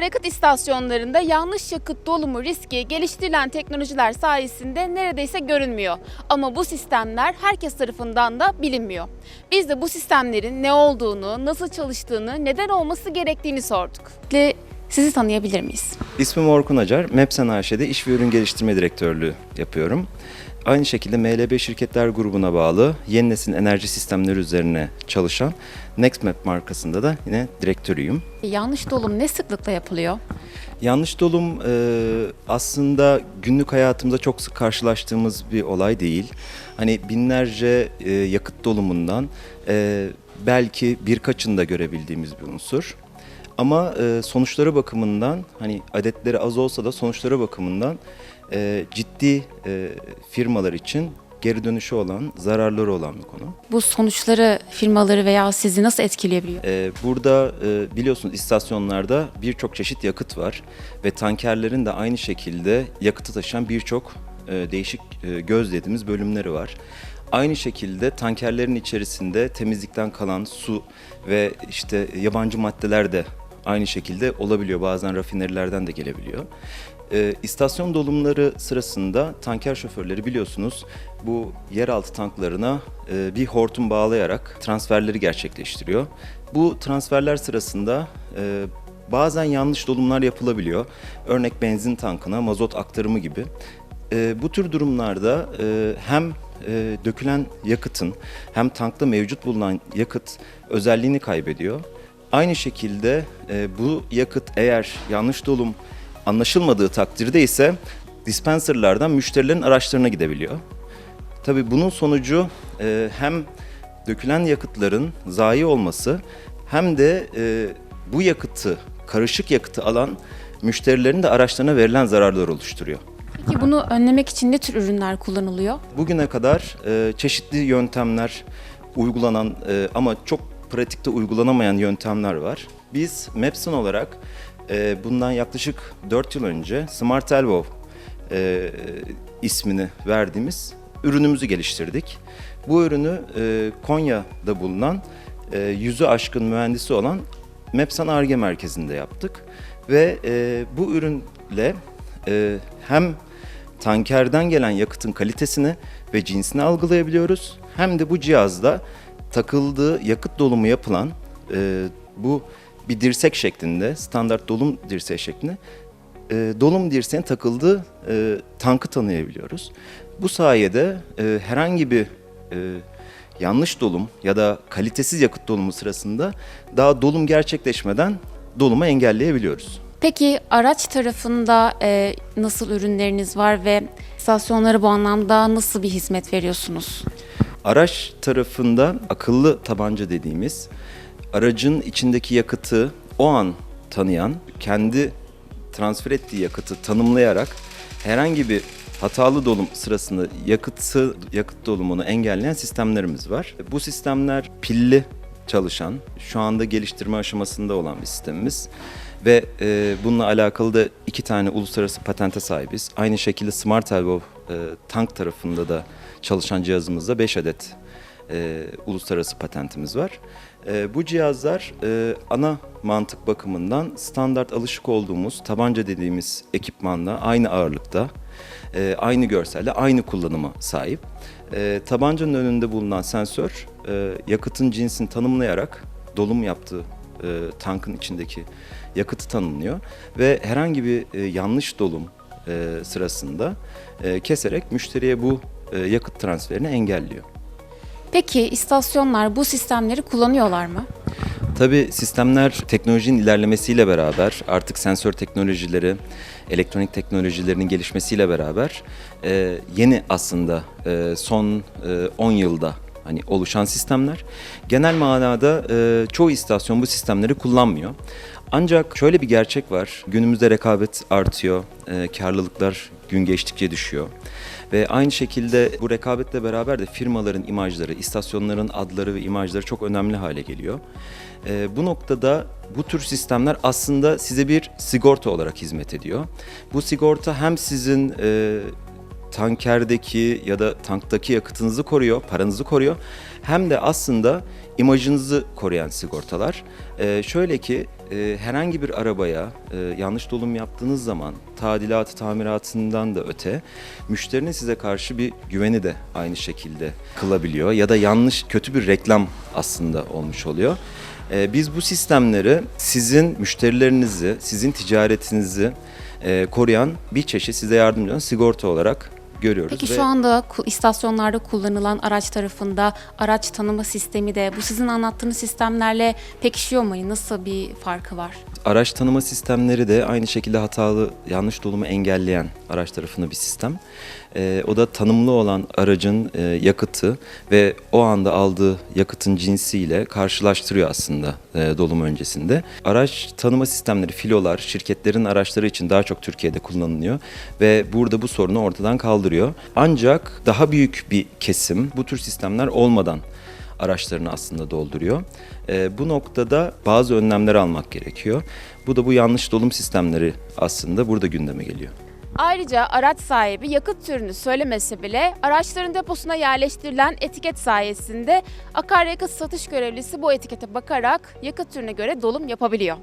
Akaryakıt istasyonlarında yanlış yakıt dolumu riski geliştirilen teknolojiler sayesinde neredeyse görünmüyor. Ama bu sistemler herkes tarafından da bilinmiyor. Biz de bu sistemlerin ne olduğunu, nasıl çalıştığını, neden olması gerektiğini sorduk. Sizi tanıyabilir miyiz? İsmim Orkun Acar. Mepsen AŞ'de İş ve Ürün Geliştirme Direktörlüğü yapıyorum. Aynı şekilde MLB Şirketler grubuna bağlı yeni nesil enerji sistemleri üzerine çalışan NextMap markasında da yine direktörüyüm. Yanlış dolum ne sıklıkla yapılıyor? Yanlış dolum e, aslında günlük hayatımızda çok sık karşılaştığımız bir olay değil. Hani binlerce e, yakıt dolumundan e, belki birkaçını da görebildiğimiz bir unsur. Ama e, sonuçları bakımından hani adetleri az olsa da sonuçları bakımından e, ciddi e, firmalar için geri dönüşü olan, zararları olan bir konu. Bu sonuçları firmaları veya sizi nasıl etkileyebiliyor? Ee, Burada e, biliyorsunuz istasyonlarda birçok çeşit yakıt var ve tankerlerin de aynı şekilde yakıtı taşıyan birçok değişik e, göz dediğimiz bölümleri var. Aynı şekilde tankerlerin içerisinde temizlikten kalan su ve işte yabancı maddeler de aynı şekilde olabiliyor. Bazen rafinerilerden de gelebiliyor. E, istasyon dolumları sırasında tanker şoförleri biliyorsunuz bu yeraltı tanklarına e, bir hortum bağlayarak transferleri gerçekleştiriyor. Bu transferler sırasında e, bazen yanlış dolumlar yapılabiliyor. Örnek benzin tankına mazot aktarımı gibi. E, bu tür durumlarda e, hem e, dökülen yakıtın hem tankta mevcut bulunan yakıt özelliğini kaybediyor. Aynı şekilde e, bu yakıt eğer yanlış dolum anlaşılmadığı takdirde ise dispenserlardan müşterilerin araçlarına gidebiliyor. Tabii bunun sonucu e, hem dökülen yakıtların zayi olması hem de e, bu yakıtı, karışık yakıtı alan müşterilerin de araçlarına verilen zararlar oluşturuyor. Peki bunu önlemek için ne tür ürünler kullanılıyor? Bugüne kadar e, çeşitli yöntemler uygulanan e, ama çok pratikte uygulanamayan yöntemler var. Biz Mepson olarak e, bundan yaklaşık 4 yıl önce Smart Elbow e, ismini verdiğimiz ürünümüzü geliştirdik. Bu ürünü e, Konya'da bulunan e, yüzü aşkın mühendisi olan Mepsan Arge Merkezi'nde yaptık. Ve e, bu ürünle e, hem tankerden gelen yakıtın kalitesini ve cinsini algılayabiliyoruz. Hem de bu cihazda takıldığı yakıt dolumu yapılan e, bu bir dirsek şeklinde, standart dolum dirseği şeklinde e, dolum dirseğine takıldığı e, tankı tanıyabiliyoruz. Bu sayede e, herhangi bir e, yanlış dolum ya da kalitesiz yakıt dolumu sırasında daha dolum gerçekleşmeden dolumu engelleyebiliyoruz. Peki araç tarafında e, nasıl ürünleriniz var ve istasyonlara bu anlamda nasıl bir hizmet veriyorsunuz? Araç tarafında akıllı tabanca dediğimiz aracın içindeki yakıtı o an tanıyan, kendi transfer ettiği yakıtı tanımlayarak herhangi bir hatalı dolum sırasında yakıtı yakıt dolumunu engelleyen sistemlerimiz var. Bu sistemler pilli çalışan, şu anda geliştirme aşamasında olan bir sistemimiz ve e, bununla alakalı da iki tane uluslararası patente sahibiz. Aynı şekilde Smart Elbow e, tank tarafında da çalışan cihazımızda 5 adet e, uluslararası patentimiz var. E, bu cihazlar e, ana mantık bakımından standart alışık olduğumuz tabanca dediğimiz ekipmanla aynı ağırlıkta, e, aynı görselde, aynı kullanıma sahip. E, tabancanın önünde bulunan sensör e, yakıtın cinsini tanımlayarak dolum yaptığı e, tankın içindeki yakıtı tanımlıyor ve herhangi bir e, yanlış dolum e, sırasında e, keserek müşteriye bu e, yakıt transferini engelliyor. Peki istasyonlar bu sistemleri kullanıyorlar mı? Tabii sistemler teknolojinin ilerlemesiyle beraber artık sensör teknolojileri, elektronik teknolojilerinin gelişmesiyle beraber e, yeni aslında e, son e, 10 yılda hani oluşan sistemler. Genel manada e, çoğu istasyon bu sistemleri kullanmıyor. Ancak şöyle bir gerçek var. Günümüzde rekabet artıyor, e, karlılıklar gün geçtikçe düşüyor. Ve aynı şekilde bu rekabetle beraber de firmaların imajları, istasyonların adları ve imajları çok önemli hale geliyor. E, bu noktada bu tür sistemler aslında size bir sigorta olarak hizmet ediyor. Bu sigorta hem sizin e, tankerdeki ya da tanktaki yakıtınızı koruyor, paranızı koruyor. Hem de aslında imajınızı koruyan sigortalar. Ee, şöyle ki e, herhangi bir arabaya e, yanlış dolum yaptığınız zaman tadilatı tamiratından da öte müşterinin size karşı bir güveni de aynı şekilde kılabiliyor ya da yanlış kötü bir reklam aslında olmuş oluyor. Ee, Biz bu sistemleri sizin müşterilerinizi, sizin ticaretinizi e, koruyan bir çeşit size yardımcı olan sigorta olarak görüyoruz. Peki ve- şu anda istasyonlarda kullanılan araç tarafında araç tanıma sistemi de bu sizin anlattığınız sistemlerle pekişiyor mu? Nasıl bir farkı var? Araç tanıma sistemleri de aynı şekilde hatalı, yanlış dolumu engelleyen araç tarafında bir sistem. Ee, o da tanımlı olan aracın e, yakıtı ve o anda aldığı yakıtın cinsiyle karşılaştırıyor aslında e, dolum öncesinde. Araç tanıma sistemleri, filolar, şirketlerin araçları için daha çok Türkiye'de kullanılıyor ve burada bu sorunu ortadan kaldırıyor. Ancak daha büyük bir kesim bu tür sistemler olmadan araçlarını aslında dolduruyor. Ee, bu noktada bazı önlemler almak gerekiyor. Bu da bu yanlış dolum sistemleri aslında burada gündeme geliyor. Ayrıca araç sahibi yakıt türünü söylemese bile araçların deposuna yerleştirilen etiket sayesinde akaryakıt satış görevlisi bu etikete bakarak yakıt türüne göre dolum yapabiliyor.